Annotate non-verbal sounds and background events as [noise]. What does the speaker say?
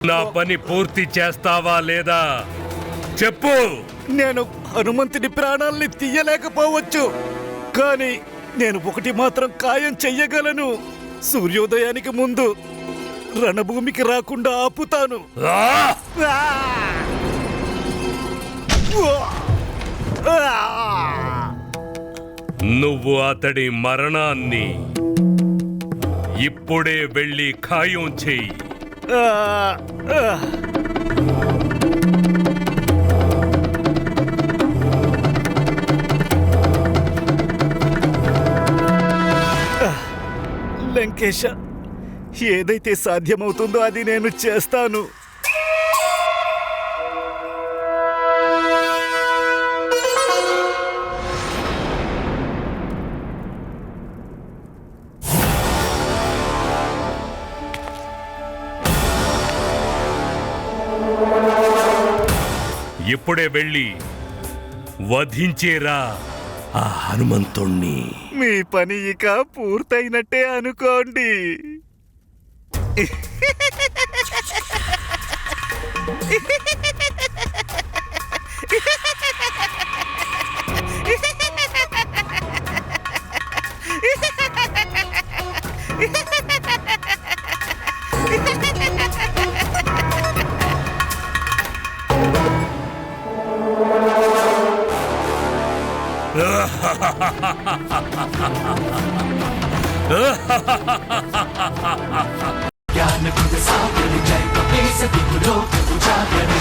నా పని పూర్తి చేస్తావా లేదా? చెప్పు. నేను హనుమంతుడి ప్రాణాల్ని తీయలేకపోవచ్చు. కానీ నేను ఒకటి మాత్రం ఖాయం చెయ్యగలను. సూర్యోదయానికి ముందు రణభూమికి రాకుండా ఆపుతాను! నువ్వు అతడి మరణాన్ని ఇప్పుడే వెళ్ళి ఖాయం చెయ్యి! లంకేశ ఏదైతే సాధ్యమవుతుందో అది నేను చేస్తాను. ఇప్పుడే వెళ్ళి వధించేరా ఆ హనుమంతుణ్ణి. మీ పని ఇక పూర్తయినట్టే అనుకోండి. [laughs] ज्ञान गुण सागर जय कपीस दिगुलो उजागर